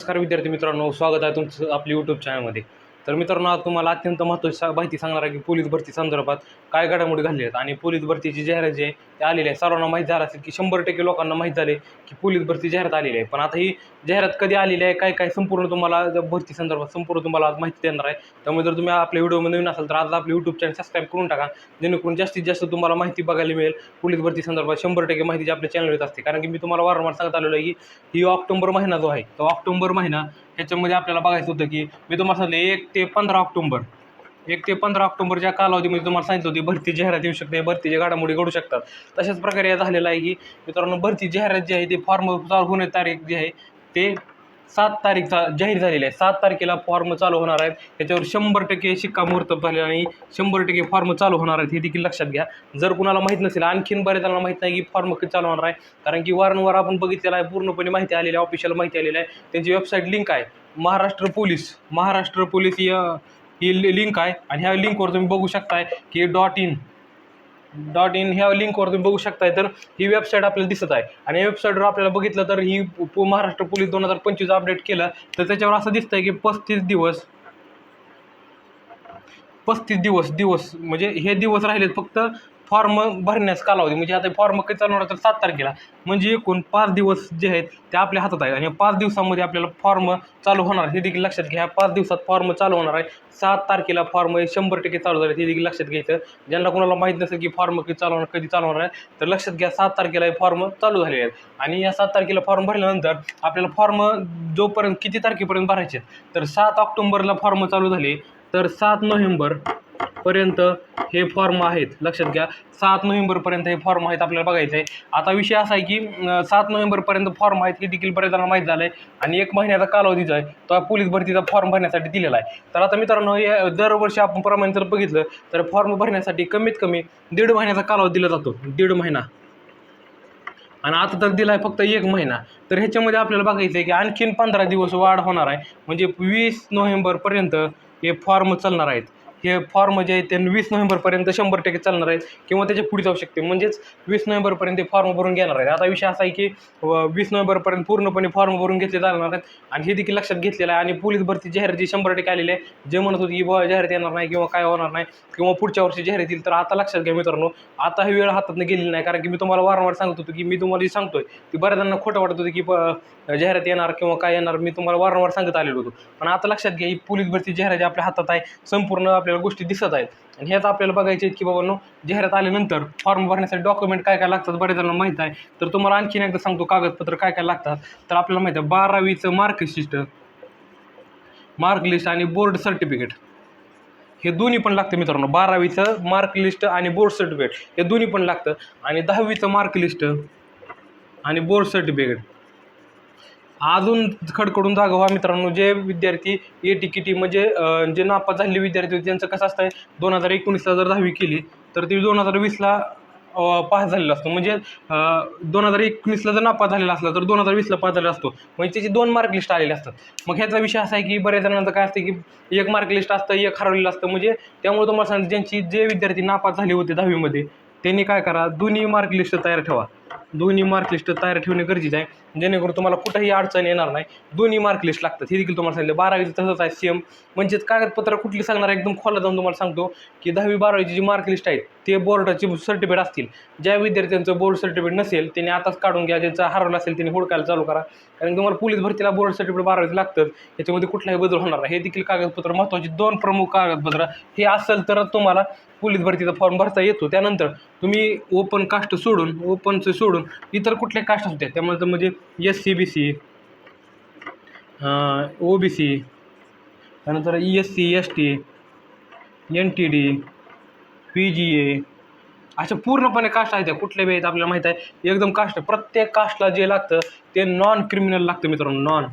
नमस्कार विद्यार्थी मित्रांनो स्वागत आहे तुमचं आपल्या यूट्यूब चॅनलमध्ये तर मित्रांनो आज तुम्हाला अत्यंत महत्त्वाची सा- माहिती सांगणार आहे की पोलीस भरती संदर्भात काय घडामोडी घडली आहेत आणि पोलीस भरतीची जाहिरात जी आहे ते आलेले आहे सर्वांना माहीत झालं असेल की शंभर टक्के लोकांना माहीत झाले की पोलीस भरती जाहिरात आलेली आहे. पण आता ही जाहिरात कधी आलेली आहे काय काय संपूर्ण तुम्हाला भरती संदर्भात संपूर्ण तुम्हाला आज माहिती देणार आहे. त्यामुळे जर तुम्ही आपल्या व्हिडिओमध्ये नवीन असाल तर आज आपले यूट्यूब चॅनल सबस्क्राईब करून टाका. जेणेकरून जास्तीत जास्त तुम्हाला माहिती बघायला मिळेल. पोलीस भरती संदर्भात शंभर टक्के माहिती जी आपल्या चॅनल येत असते. कारण की मी तुम्हाला वारंवार सांगत आलेलो आहे की ही ऑक्टोबर महिना जो आहे तो ऑक्टोबर महिना ह्याच्यामध्ये आपल्याला बघायचं होतं की मी तुम्हाला सांगितलं एक ते पंधरा ऑक्टोबर. एक ते पंधरा ऑक्टोबरच्या कालावधीमध्ये तुम्हाला सांगितलं होती भरती जाहिरात येऊ शकते भरतीच्या घडामोडी घडू शकतात. तशाच प्रकारे झालेलं आहे की मित्रांनो भरती जाहिरात जी आहे ते फॉर्म चालू होण्याची तारीख जी आहे ते सात तारीखचा जाहीर झालेली आहे. सात तारखेला फॉर्म चालू होणार आहेत. त्याच्यावर शंभर टक्के शिक्कामोर्तब झाले आणि शंभर टक्के फॉर्म चालू होणार आहेत हे देखील लक्षात घ्या. जर कुणाला माहीत नसेल आणखीन बरेच जणांना माहीत नाही की फॉर्म कधी चालू होणार आहे. कारण की वारंवार आपण बघितलेलं आहे पूर्णपणे माहिती आलेली आहे ऑफिशियल माहिती आलेली आहे. त्यांची वेबसाईट लिंक आहे. महाराष्ट्र पोलीस महाराष्ट्र पोलीस या ही लिंक आहे आणि ह्या लिंकवर तुम्ही बघू शकताय की डॉट इन डॉट इन ह्या लिंकवर तुम्ही बघू शकताय. तर ही वेबसाईट आपल्याला दिसत आहे. आणि या वेबसाईटवर आपल्याला बघितलं तर ही पु- महाराष्ट्र पोलीस दोन हजार पंचवीस अपडेट केलं तर त्याच्यावर असं दिसतंय की पस्तीस दिवस पस्तीस दिवस दिवस म्हणजे हे दिवस राहिलेत फक्त फॉर्म भरण्यास कालावधी म्हणजे आता फॉर्म कधी चालू होणार तर सात तारखेला. म्हणजे एकूण पाच दिवस जे आहेत ते आपल्या हातात आहेत. आणि पाच दिवसामध्ये आपल्याला फॉर्म चालू होणार हे देखील लक्षात घ्या. पाच दिवसात फॉर्म चालू होणार आहे. सात तारखेला फॉर्म हे शंभर टक्के चालू झाले. हे देखील लक्षात घ्यायचं. ज्यांना कोणाला माहीत नसेल की फॉर्म कधी चालू होणार कधी चालू होणार आहे तर लक्षात घ्या सात तारखेला हे फॉर्म चालू झालेले आहेत. आणि या सात तारखेला फॉर्म भरल्यानंतर आपल्याला फॉर्म जोपर्यंत किती तारखेपर्यंत भरायचे आहेत? तर सात ऑक्टोबरला फॉर्म चालू झाले. तर सात नोव्हेंबरपर्यंत हे फॉर्म आहेत. लक्षात घ्या सात नोव्हेंबरपर्यंत हे फॉर्म आहेत आपल्याला बघायचं आहे. आता विषय असा आहे की सात नोव्हेंबरपर्यंत फॉर्म आहेत हे देखील बऱ्याच माहीत झालं आहे आणि एक महिन्याचा कालावधी जो आहे तो पोलीस भरतीचा फॉर्म भरण्यासाठी दिलेला आहे. तर आता मित्रांनो हे दरवर्षी आपण प्रमाणे जर बघितलं तर फॉर्म भरण्यासाठी कमीत कमी दीड महिन्याचा कालावधी दिला जातो. दीड महिना. आणि आता तर दिला आहे फक्त एक महिना. तर ह्याच्यामध्ये आपल्याला बघायचं आहे की आणखीन पंधरा दिवस वाढ होणार आहे. म्हणजे वीस नोव्हेंबरपर्यंत हे फॉर्म चालणार आहेत. हे फॉर्म जे आहेत ते वीस नोव्हेंबरपर्यंत शंभर टक्के चालणार आहेत किंवा त्याच्या पुढे जाऊ शकते. म्हणजेच वीस नोव्हेंबरपर्यंत ते फॉर्म भरून घेणार आहेत. आता विषय असा आहे की वीस नोव्हेंबरपर्यंत पूर्णपणे फॉर्म भरून घेतले जाणार आहेत आणि हे देखील लक्षात घेतलेलं आहे. आणि पोलीस भरती जाहिरात जी शंभर टक्के आलेली आहे जे म्हणत होती की बुवा जाहिरात येणार नाही किंवा काय होणार नाही किंवा पुढच्या वर्षी जाहिरात येईल तर आता लक्षात घ्या मित्रांनो आता ही वेळ हातातनं गेलेली नाही. कारण की मी तुम्हाला वारंवार सांगत होतो की मी तुम्हाला जे सांगतोय ती बऱ्याच जणांना खोटं वाटत होतं की प- जाहिरात येणार किंवा काय येणार मी तुम्हाला वारंवार सांगत आलेलो होतो. पण आता लक्षात घ्या ही पोलीस भरती जाहिरात आपल्या हातात आहे संपूर्ण आपल्याला गोष्टी दिसत आहेत. आणि ह्याच आपल्याला बघायचे आहेत की बाबांनो जाहिरात आल्यानंतर फॉर्म भरण्यासाठी डॉक्युमेंट काय काय लागतात बऱ्याच जणांना माहीत आहे. तर तुम्हाला आणखीन एकदा सांगतो कागदपत्र काय काय लागतात. तर आपल्याला माहिती आहे बारावीचं मार्कशिस्ट मार्क लिस्ट आणि बोर्ड सर्टिफिकेट हे दोन्ही पण लागतं मित्रांनो. बारावीचं मार्क लिस्ट आणि बोर्ड सर्टिफिकेट हे दोन्ही पण लागतं. आणि दहावीचं मार्क लिस्ट आणि बोर्ड सर्टिफिकेट अजून खडकडून जागा व्हा मित्रांनो जे विद्यार्थी ए टी की टी म्हणजे जे नापास झालेले विद्यार्थी होते त्यांचं कसं असतं दोन हजार एकोणीसला जर दहावी केली तर ती दोन हजार वीसला पास झालेला असतो. म्हणजे दोन हजार एकोणीसला जर नापास झालेला असला तर दोन हजार वीसला पास झालेला असतो. म्हणजे त्याची दोन मार्क लिस्ट आलेले असतात. मग ह्याचा विषय असा आहे की बऱ्याच जणांचं काय असतं की एक मार्क लिस्ट असतं एक हरवलेलं असतं. म्हणजे त्यामुळे तुम्हाला सांगतो ज्यांची जे विद्यार्थी नापास झाले होते दहावीमध्ये त्यांनी काय करा दोन्ही मार्क लिस्ट तयार ठेवा. दोन्ही मार्कलिस्ट तयार ठेवणे गरजेचं आहे. जेणेकरून तुम्हाला कुठंही अडचण येणार नाही. दोन्ही मार्कलिस्ट लागतात. हे देखील तुम्हाला सांगितलं. बारावीचं तसंच आहे सेम म्हणजेच कागदपत्र कुठली सांगणार एकदम खोला जाऊन तुम्हाला सांगतो की दहावी बारावीची जी मार्कलिस्ट आहेत ते बोर्डाचे सर्टिफिकेट असतील. ज्या विद्यार्थ्यांचं बोर्ड सर्टिफिकेट नसेल त्यांनी आताच काढून घ्या. ज्यांचा हरवलं असेल त्यांनी हुडकायला चालू करा. कारण तुम्हाला पोलीस भरतीला बोर्ड सर्टिफिकेट बारावीचं लागतं. याच्यामध्ये कुठलाही बदल होणार नाही. हे देखील कागदपत्र महत्त्वाची. दोन प्रमुख कागदपत्र. हे असेल तरच तुम्हाला पोलीस भरतीचा फॉर्म भरता येतो. त्यानंतर तुम्ही ओपन कास्ट सोडून ओपनचं सोडून इतर कुठल्या कास्ट असू द्या. त्यामुळे तर म्हणजे S C B C O B C त्यानंतर E S C S T N T D P G A अशा पूर्णपणे कास्ट आहेत त्या. कुठल्या बी आहेत आपल्याला माहीत आहे. एकदम कास्ट प्रत्येक कास्टला जे लागतं ते नॉन क्रिमिनल लागतं मित्रांनो नॉन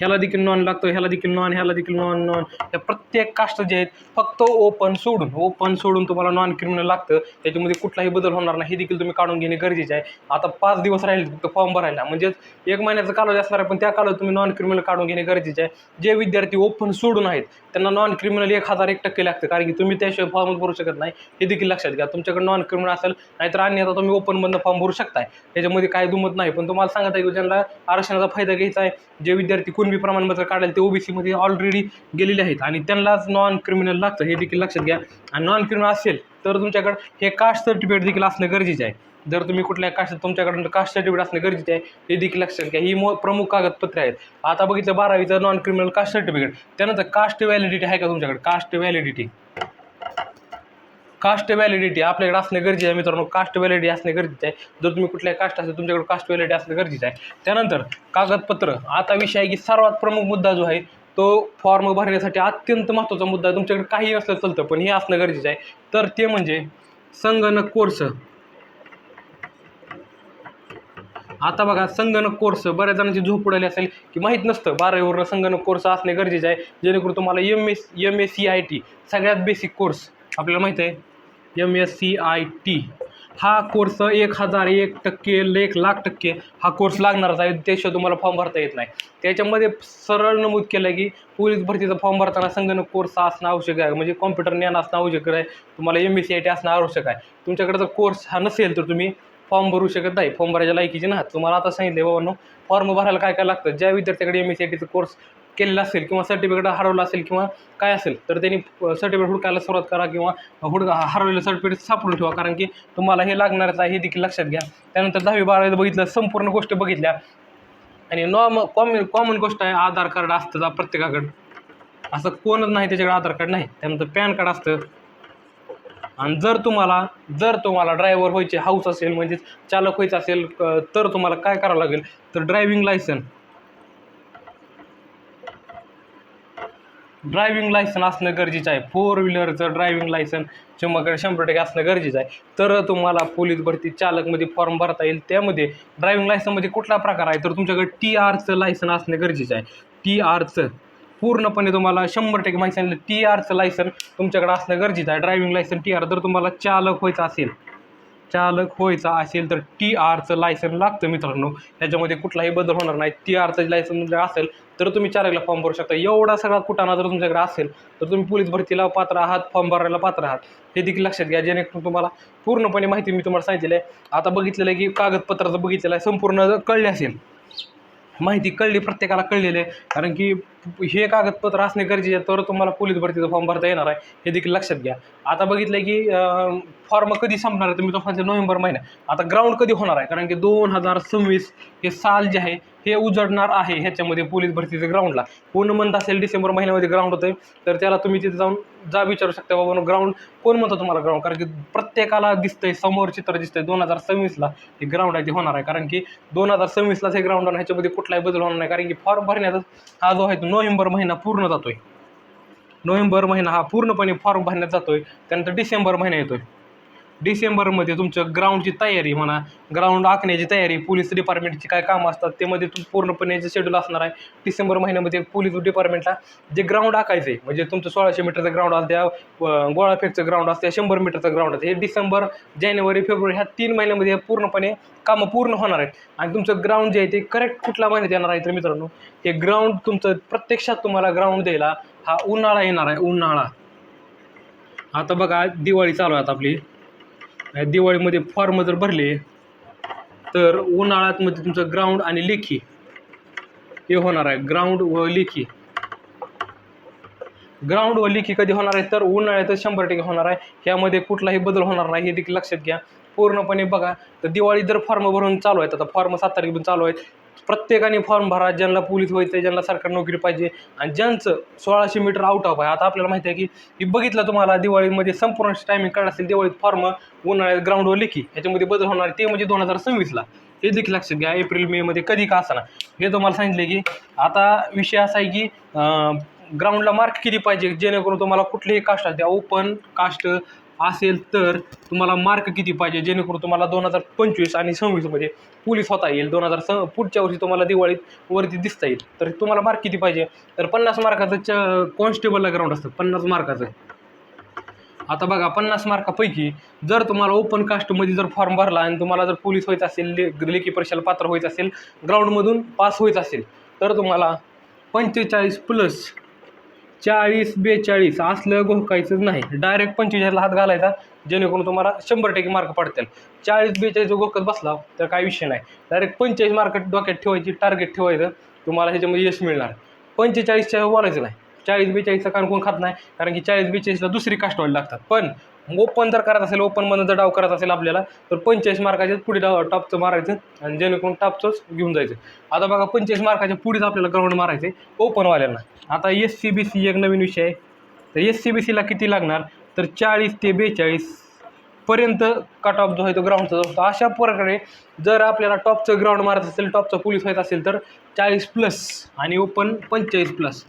ह्याला देखील नॉन लागतो ह्याला देखील नॉन ह्याला देखील नॉन नॉन या प्रत्येक कास्ट जे आहेत फक्त ओपन सोडून ओपन सोडून तुम्हाला नॉन क्रिमिनल लागतं. त्याच्यामध्ये कुठलाही बदल होणार नाही. हे देखील तुम्ही काढून घेणे गरजेचे आहे. आता पाच दिवस राहिले फक्त फॉर्म भरायला. म्हणजेच एक महिन्याचा कालावधी असणार आहे पण त्या कालावधीत तुम्ही नॉन क्रिमिनल काढून घेणे गरजेचे आहे. जे विद्यार्थी ओपन सोडून आहेत त्यांना नॉन क्रिमिनल एक हजार एक टक्के लागतं. कारण की तुम्ही त्याशिवाय फॉर्मच भरू शकत नाही. हे देखील लक्षात घ्या. तुमच्याकडे नॉन क्रिमिनल असेल नाहीतर अन्यथा तुम्ही ओपनमधनं फॉर्म भरू शकताय. त्याच्यामध्ये काय दुमत नाही. पण तुम्हाला सांगत आहे की ज्यांना आरक्षणाचा फायदा घ्यायचा आहे जे विद्यार्थी कोण कुणबी प्रमाणपत्र काढायला ते ओबीसीमध्ये ऑलरेडी गेलेले आहेत. आणि त्यांनाच नॉन क्रिमिनल लागतं हे देखील लक्षात घ्या. आणि नॉन क्रिमिनल असेल तर तुमच्याकडं हे कास्ट सर्टिफिकेट देखील असणं गरजेचं आहे. जर तुम्ही कुठल्या कास्ट तुमच्याकडून कास्ट सर्टिफिकेट असणं गरजेचं आहे हे देखील लक्षात घ्या. ही मो प्रमुख कागदपत्रे आहेत. आता बघितलं बारावीचं नॉन क्रिमिनल कास्ट सर्टिफिकेट त्यानंतर कास्ट व्हॅलिडिटी आहे का तुमच्याकडे? कास्ट व्हॅलिडिटी कास्ट व्हॅलिडिटी आपल्याकडे असणे गरजेचं आहे मित्रांनो. कास्ट व्हॅलिडिटी असणे गरजेचं आहे. जर तुम्ही कुठल्या कास्ट असेल तुमच्याकडे कास्ट व्हॅलिडिटी असणं गरजेचं आहे. त्यानंतर कागदपत्र. आता विषय आहे की सर्वात प्रमुख मुद्दा जो आहे तो फॉर्म भरण्यासाठी अत्यंत महत्त्वाचा मुद्दा आहे. तुमच्याकडे काही असलं चालतं पण हे असणं गरजेचं आहे. तर ते म्हणजे संगणक कोर्स आता बघा संगणक कोर्स बऱ्याच जणांची झोप उडाली असेल की माहीत नसतं. बारावीवरनं संगणक कोर्स असणे गरजेचं आहे. जेणेकरून तुम्हाला M S M S C I T सगळ्यात बेसिक कोर्स आपल्याला माहीत आहे. M S C I T हा कोर्स एक हजार एक टक्के एक लाख टक्के हा कोर्स लागणारच आहे. त्याशिवाय तुम्हाला फॉर्म भरता येत नाही. त्याच्यामध्ये सरळ नमूद केलं आहे की पोलीस भरतीचा फॉर्म भरताना संगणक कोर्स असणं आवश्यक आहे. म्हणजे कॉम्प्युटर ज्ञान असणं आवश्यक आहे. तुम्हाला M S C I T असणं आवश्यक आहे. तुमच्याकडे जर कोर्स हा नसेल तर तुम्ही फॉर्म भरू शकत नाही. फॉर्म भरायच्या लायकीचे ना तुम्हाला आता सांगितले बाबांनो फॉर्म भरायला काय काय लागतं? ज्या विद्यार्थ्याकडे एम एस सी आय टीचा कोर्स केलेला असेल किंवा सर्टिफिकेट हरवलं असेल किंवा काय असेल तर त्यांनी सर्टिफिकेट हुडकायला सुरुवात करा किंवा हुडका हरवलेलं सर्टिफिकेट सापडून ठेवा. कारण की तुम्हाला हे लागणारच आहे हे देखील लक्षात घ्या. त्यानंतर दहावी बारावीत बघितलं संपूर्ण गोष्ट बघितल्या. आणि नॉर्म कॉमन कॉमन गोष्ट आहे आधार कार्ड असतं जा प्रत्येकाकडं. असं कोणच नाही त्याच्याकडे आधार कार्ड नाही. त्यानंतर पॅन कार्ड असतं. आणि जर तुम्हाला जर तुम्हाला ड्रायव्हर व्हायचे हाऊस असेल म्हणजेच चालक व्हायचं असेल तर तुम्हाला काय करावं लागेल? तर ड्रायव्हिंग लायसन ड्रायव्हिंग लायसन असणं गरजेचं आहे. फोर व्हीलरचं ड्रायव्हिंग लायसन शंभर शंभर टक्के असणं गरजेचं आहे. तर तुम्हाला पोलीस भरती चालकमध्ये फॉर्म भरता येईल. त्यामध्ये ड्रायव्हिंग लायसनमध्ये कुठला प्रकार आहे? तर तुमच्याकडे टी आरचं लायसन असणं गरजेचं आहे. टी आरचं पूर्णपणे तुम्हाला शंभर टक्के माहिती सांगितलं. टी आरचं लायसन तुमच्याकडे असणं गरजेचं आहे. ड्रायव्हिंग लायसन टी आर जर तुम्हाला चालक व्हायचं असेल चालक व्हायचा असेल तर टी आरचं लायसन लागतं मित्रांनो. त्याच्यामध्ये कुठलाही बदल होणार नाही. टी आरचं लायसन जर असेल तर तुम्ही चार एकला फॉर्म भरू शकता. एवढा सगळा कुटाणा जर तुमच्याकडे असेल तर तुम्ही पोलीस भरतीला पात्र आहात फॉर्म भरायला पात्र आहात. हे देखील लक्षात घ्या जेणेकरून तुम्हाला पूर्णपणे माहिती मी तुम्हाला सांगितलेलं आहे. आता बघितलेलं आहे की कागदपत्राचं बघितलेलं आहे संपूर्ण कळले असेल माहिती कळली प्रत्येकाला कळलेली आहे. कारण की हे कागदपत्र असणे गरजेचे आहे तर तुम्हाला पोलीस भरतीचा फॉर्म भरता येणार आहे. हे देखील लक्षात घ्या. आता बघितलं की फॉर्म कधी संपणार आहे तुम्ही तो सांगते नोव्हेंबर महिना आता ग्राउंड कधी होणार आहे? कारण की दोन हजार सव्वीस हे साल जे आहे हे उजडणार आहे ह्याच्यामध्ये पोलीस भरतीचं ग्राउंडला पूर्ण म्हणत असेल डिसेंबर महिन्यामध्ये ग्राउंड होतं तर त्याला तुम्ही तिथे जाऊन जा विचारू शकता बाबा ग्राउंड कोण म्हणतो तुम्हाला ग्राउंड कारण की प्रत्येकाला दिसतंय समोर चित्र दिसतंय दोन हजार सव्वीसला हे ग्राउंड आहे ते होणार आहे. कारण की दोन हजार सव्वीसलाच हे ग्राउंड होणार ह्याच्यामध्ये कुठलाही बदल होणार नाही. कारण की फॉर्म भरण्याचा हा जो आहे तो नोव्हेंबर महिना पूर्ण जातोय. नोव्हेंबर महिना हा पूर्णपणे फॉर्म भरण्यात जातोय. त्यानंतर डिसेंबर महिना येतोय. डिसेंबरमध्ये तुमचं ग्राउंडची तयारी म्हणा ग्राउंड आखण्याची तयारी पोलीस डिपार्टमेंटची काय कामं असतात ते मध्ये तुम पूर्णपणे जे शेड्यूल असणार आहे डिसेंबर महिन्यामध्ये पोलीस डिपार्टमेंटला जे ग्राउंड आखायचं आहे म्हणजे तुमचं सोळाशे मीटरचं ग्राउंड असतं त्या गोळाफेकचं ग्राउंड असतं शंभर मीटरचं ग्राउंड असतं. हे डिसेंबर जानेवारी फेब्रुवारी ह्या तीन महिन्यामध्ये पूर्णपणे कामं पूर्ण होणार आहेत. आणि तुमचं ग्राउंड जे आहे ते करेक्ट कुठल्या महिन्यात येणार आहे तर मित्रांनो हे ग्राउंड तुमचं प्रत्यक्षात तुम्हाला ग्राउंड द्यायला हा उन्हाळा येणार आहे उन्हाळा. आता बघा दिवाळी चालू आहे आता आपली. दिवाळीमध्ये फॉर्म जर भरले तर उन्हाळ्यातमध्ये तुमचं ग्राउंड आणि लेखी हे होणार आहे. ग्राउंड व लेखी. ग्राउंड व लेखी कधी होणार आहे? तर उन्हाळ्यातच शंभर टक्के होणार आहे. ह्यामध्ये कुठलाही बदल होणार नाही हे देखील लक्षात घ्या. पूर्णपणे बघा तर दिवाळी जर फॉर्म भरून चालू आहेत आता फॉर्म सात तारखेपासून चालू आहेत प्रत्येकाने फॉर्म भरा ज्यांना पोलीस व्हायचं आहे ज्यांना सरकारी नोकरी पाहिजे. आणि ज्यांचं सोळाशे मीटर आउट ऑफ आहे. आता आपल्याला माहिती आहे की मी बघितलं तुम्हाला दिवाळीमध्ये संपूर्ण टायमिंग काढ असेल दिवाळीत फॉर्म उन्हाळ्यात ग्राउंडवर लेखी ह्याच्यामध्ये बदल होणार ते म्हणजे दोन हजार सव्वीसला हे देखील लक्षात घ्या. एप्रिल मेमध्ये कधी का असणार हे तुम्हाला सांगितले की आता विषय असा आहे की ग्राउंडला मार्क किती पाहिजे? जेणेकरून तुम्हाला कुठलेही कास्ट असते ओपन कास्ट असेल तर तुम्हाला मार्क किती पाहिजे? जेणेकरून तुम्हाला दोन हजार पंचवीस आणि सव्वीसमध्ये पोलीस होता येईल. दोन हजार स पुढच्या वर्षी तुम्हाला दिवाळीत वरती दिसता येईल. तर तुम्हाला मार्क किती पाहिजे? तर पन्नास मार्काचं च कॉन्स्टेबलला ग्राउंड असतं. पन्नास मार्काचं आता बघा पन्नास मार्कापैकी जर तुम्हाला ओपन कास्टमध्ये जर फॉर्म भरला आणि तुम्हाला जर पोलीस व्हायचं असेल ले लेखी परीक्षेला पात्र व्हायचं असेल ग्राउंडमधून पास व्हायचं असेल तर तुम्हाला पंचेचाळीस प्लस चाळीस बेचाळीस असलं घोकायचं नाही. डायरेक्ट पंचेचाळीसला हात घालायचा जेणेकरून तुम्हाला शंभर टक्के मार्क पडतील. चाळीस बेचाळीस घोकत बसला तर काही विषय नाही. डायरेक्ट पंचेचाळीस मार्क डोक्यात ठेवायची टार्गेट ठेवायचं तुम्हाला ह्याच्यामध्ये यश मिळणार. पंचेचाळीसच्या बोलायचं नाही. चाळीस बेचाळीसचा कारण कोण खात नाही कारण की चाळीस बेचाळीसला दुसरी कास्टवाली लागतात. पण ओपन जर करायचं असेल ओपनमधून जर डाव करायचा असेल आपल्याला तर पंचेचाळीस मार्काच्या पुढे डाव टॉपचं मारायचं आणि जेणेकरून टॉपचंच घेऊन जायचं. आता बघा पंचेचाळीस मार्काच्या पुढेच आपल्याला ग्राउंड मारायचं आहे ओपनवाल्यांना आता एस सी बी सी एक नवीन विषय आहे. तर एस सी बी सीला किती लागणार? तर चाळीस ते बेचाळीस पर्यंत कट ऑफ जो आहे तो ग्राउंडचा जो असतो. अशा प्रकारे जर आपल्याला टॉपचं ग्राउंड मारत असेल टॉपचं पोलीस व्हायचं असेल तर चाळीस प्लस आणि ओपन पंचेचाळीस प्लस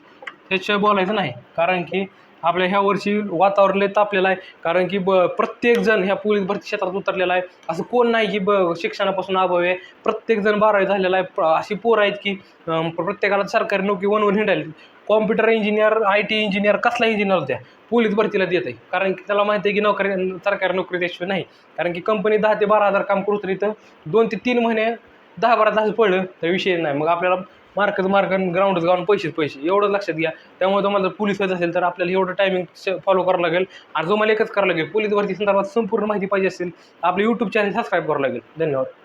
ह्याशिवाय बोलायचं नाही. कारण की आपल्या ह्या वर्षी वातावरण लय तापलेलं आहे. कारण की ब प्रत्येकजण ह्या पोलीस भरती क्षेत्रात उतरलेला आहे. असं कोण नाही की ब शिक्षणापासून अभाव आहे. प्रत्येकजण बारावी झालेला आहे. अशी पोरं आहेत की प्रत्येकाला सरकारी नोकरी वनवून हिंडायला computer engineer I T engineer कसला इंजिनियर त्या पोलीस भरतीला देत आहे. कारण की त्याला माहिती आहे की नोकरी सरकारी नोकरी त्याशिवाय नाही. कारण की कंपनी दहा ते बारा हजार काम करू तरी तर दोन ते तीन महिने दहा बारा तास पडलं तर विषय नाही. मग आपल्याला मार्कच मार्क ग्राउंडच गाऊन पैसेच पैसे. एवढं लक्षात घ्या. त्यामुळे तुम्हाला जर पोलीस व्हायचं असेल तर आपल्याला एवढं टायमिंग फॉलो करावं लागेल. आणि जो मला एकच करावं लागेल पोलीस भरती संदर्भात संपूर्ण माहिती पाहिजे असेल आपलं यूट्यूब चॅनल सबस्क्राईब करावं लागेल. धन्यवाद.